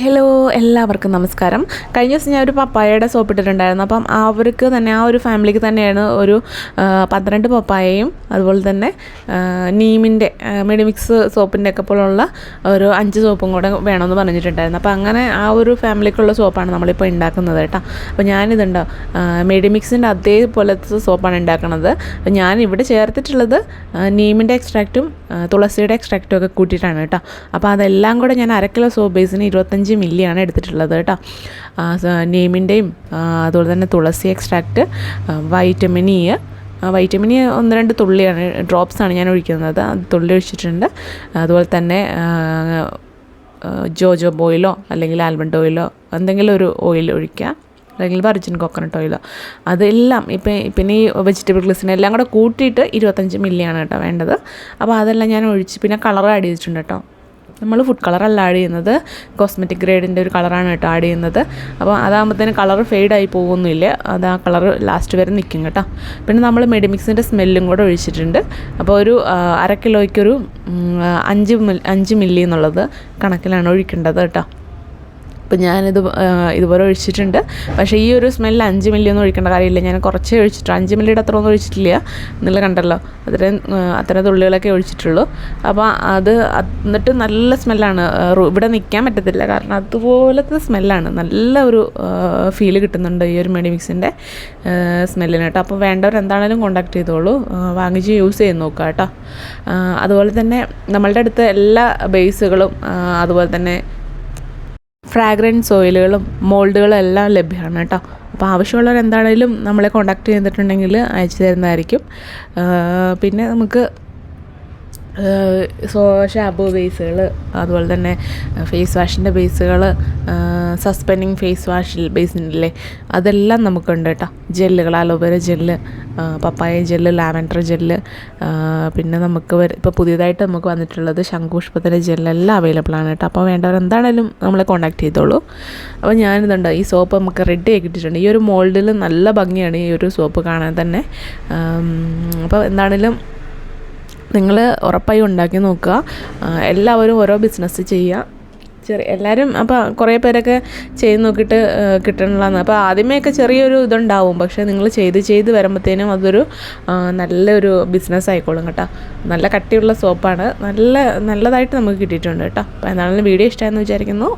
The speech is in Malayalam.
ഹലോ എല്ലാവർക്കും നമസ്കാരം. കഴിഞ്ഞ ദിവസം ഞാൻ ഒരു പപ്പായയുടെ സോപ്പ് ഇട്ടിട്ടുണ്ടായിരുന്നു. അപ്പം അവർക്ക് തന്നെ ആ ഒരു ഫാമിലിക്ക് തന്നെയാണ് ഒരു പന്ത്രണ്ട് പപ്പായയും അതുപോലെ തന്നെ നീമിന്റെ മെഡിമിക്സ് സോപ്പിന്റെ ഒക്കെ പോലുള്ള ഒരു അഞ്ച് സോപ്പും കൂടെ വേണമെന്ന് പറഞ്ഞിട്ടുണ്ടായിരുന്നു. അപ്പോൾ അങ്ങനെ ആ ഒരു ഫാമിലിക്കുള്ള സോപ്പാണ് നമ്മളിപ്പോൾ ഉണ്ടാക്കുന്നത് കേട്ടോ. അപ്പോൾ ഞാനിതുണ്ടോ മെഡിമിക്സിന്റെ അതേപോലത്തെ സോപ്പാണ് ഉണ്ടാക്കുന്നത് അപ്പോൾ ഞാൻ ഇവിടെ ചേർത്തിട്ടുള്ളത് നീമിന്റെ എക്സ്ട്രാക്റ്റും തുളസിയുടെ എക്സ്ട്രാക്റ്റും ഒക്കെ കൂട്ടിയിട്ടാണ് കേട്ടോ. അപ്പോൾ അതെല്ലാം കൂടെ ഞാൻ അര കിലോ സോപ്പ് ബേസിന് ഇരുപത്തഞ്ച് മില്ലിയാണ് എടുത്തിട്ടുള്ളത് കേട്ടോ. നീമിന്റെയും അതുപോലെ തന്നെ തുളസി എക്സ്ട്രാക്റ്റ് വൈറ്റമിൻ ഇ വൈറ്റമിൻ ഒന്ന് രണ്ട് തുള്ളിയാണ് ഡ്രോപ്സാണ് ഞാൻ ഒഴിക്കുന്നത്. തുള്ളി ഒഴിച്ചിട്ടുണ്ട്. അതുപോലെ തന്നെ ജോജോ ഓയിലോ അല്ലെങ്കിൽ ആൽമണ്ട് ഓയിലോ എന്തെങ്കിലും ഒരു ഓയിൽ ഒഴിക്കുക. അല്ലെങ്കിൽ വർജിൻ കോക്കനട്ട് ഓയിലോ അതെല്ലാം ഇപ്പം പിന്നെ ഈ വെജിറ്റബിൾ ഗ്ലിസിനെ എല്ലാം കൂടെ കൂട്ടിയിട്ട് ഇരുപത്തഞ്ച് മില്ലിയാണ് കേട്ടോ വേണ്ടത്. അപ്പോൾ അതെല്ലാം ഞാൻ ഒഴിച്ച് പിന്നെ കളർ ആഡ് ചെയ്തിട്ടുണ്ട് കേട്ടോ. നമ്മൾ ഫുഡ് കളറല്ല ആഡ് ചെയ്യുന്നത്. കോസ്മെറ്റിക് ഗ്രേഡിന്റെ ഒരു കളറാണ് കേട്ടോ ആഡ് ചെയ്യുന്നത്. അപ്പോൾ അതാകുമ്പോഴത്തേന് കളർ ഫെയ്ഡായി പോകുന്നില്ല. അത് ആ കളർ ലാസ്റ്റ് വരെ നിൽക്കും കേട്ടോ. പിന്നെ നമ്മൾ മെഡിമിക്സിന്റെ സ്മെല്ലും കൂടെ ഒഴിച്ചിട്ടുണ്ട്. അപ്പോൾ ഒരു അര കിലോയ്ക്കൊരു അഞ്ച് മില്ലി അഞ്ച് മില്ലി എന്നുള്ളത് കണക്കിലാണ് ഒഴിക്കേണ്ടത് കേട്ടോ. അപ്പം ഞാനിത് ഇതുപോലെ ഒഴിച്ചിട്ടുണ്ട്. പക്ഷേ ഈ ഒരു സ്മെല്ല് അഞ്ച് മില്ലി ഒന്നും ഒഴിക്കേണ്ട കാര്യമില്ല. ഞാൻ കുറച്ചേ ഒഴിച്ചിട്ടുള്ളൂ. അഞ്ച് മില്ലിയുടെ അത്ര ഒന്നും ഒഴിച്ചിട്ടില്ല. എന്നുള്ള കണ്ടല്ലോ അത്രയും അത്രയും അത്ര തുള്ളികളൊക്കെ ഒഴിച്ചിട്ടുള്ളൂ. അപ്പോൾ അത് എന്നിട്ട് നല്ല സ്മെല്ലാണ്. ഇവിടെ നിൽക്കാൻ പറ്റത്തില്ല. കാരണം അതുപോലത്തെ സ്മെല്ലാണ്. നല്ല ഒരു ഫീൽ കിട്ടുന്നുണ്ട് ഈ ഒരു മെഡി മിക്സിന്റെ സ്മെല്ലിന് കേട്ടോ. അപ്പോൾ വേണ്ടവർ എന്താണേലും കോണ്ടാക്ട് ചെയ്തോളൂ വാങ്ങിച്ച് യൂസ് ചെയ്ത് നോക്കുക കേട്ടോ. അതുപോലെ തന്നെ നമ്മളുടെ അടുത്ത് എല്ലാ ബേസുകളും അതുപോലെ തന്നെ ഫ്രാഗ്രൻസ് ഓയിലുകളും മോൾഡുകളും എല്ലാം ലഭ്യമാണ് കേട്ടോ. അപ്പോൾ ആവശ്യമുള്ളവർ എന്താണെങ്കിലും നമ്മളെ കോണ്ടാക്ട് ചെയ്തിട്ടുണ്ടെങ്കിൽ അയച്ചു തരുന്നതായിരിക്കും. പിന്നെ നമുക്ക് സോ ഷാമ്പൂ ബേസുകൾ അതുപോലെ തന്നെ ഫേസ് വാഷിന്റെ ബേസുകൾ സസ്പെൻഡിങ് ഫേസ് വാഷ് ബേസിനില്ലേ അതെല്ലാം നമുക്കുണ്ട് കേട്ടോ ജെല്ലുകൾ അലോവേര ജെല്ല് പപ്പായ ജെല്ല് ലാവൻഡർ ജെല്ല് പിന്നെ നമുക്ക് ഇപ്പോൾ പുതിയതായിട്ട് നമുക്ക് വന്നിട്ടുള്ളത് ശംഖുപുഷ്പത്തിന്റെ ജെല്ലെല്ലാം അവൈലബിൾ ആണ് കേട്ടോ അപ്പോൾ വേണ്ടവർ എന്താണേലും നമ്മളെ കോൺടാക്ട് ചെയ്തോളൂ. അപ്പോൾ ഞാനിതുണ്ട് ഈ സോപ്പ് നമുക്ക് റെഡി ആക്കി ഇട്ടിട്ടുണ്ട് ഈ ഒരു മോൾഡിൽ നല്ല ഭംഗിയാണ് ഈ ഒരു സോപ്പ് കാണാൻ തന്നെ. അപ്പോൾ എന്താണേലും നിങ്ങൾ ഉറപ്പായി ഉണ്ടാക്കി നോക്കുക. എല്ലാവരും ഓരോ ബിസിനസ് ചെയ്യുക. ചെറിയ എല്ലാവരും അപ്പോൾ കുറേ പേരൊക്കെ ചെയ്ത് നോക്കിയിട്ട് കിട്ടണില്ലെന്ന്. അപ്പോൾ ആദ്യമേയൊക്കെ ചെറിയൊരു ഇതുണ്ടാവും. പക്ഷേ നിങ്ങൾ ചെയ്ത് ചെയ്ത് വരുമ്പോഴത്തേനും അതൊരു നല്ലൊരു ബിസിനസ് ആയിക്കോളും കേട്ടോ. നല്ല കട്ടിയുള്ള സോപ്പാണ് നല്ല നല്ലതായിട്ട് നമുക്ക് കിട്ടിയിട്ടുണ്ട് കേട്ടോ. അപ്പോൾ എന്താണെങ്കിലും വീഡിയോ ഇഷ്ടമായെന്ന് വിചാരിക്കുന്നു.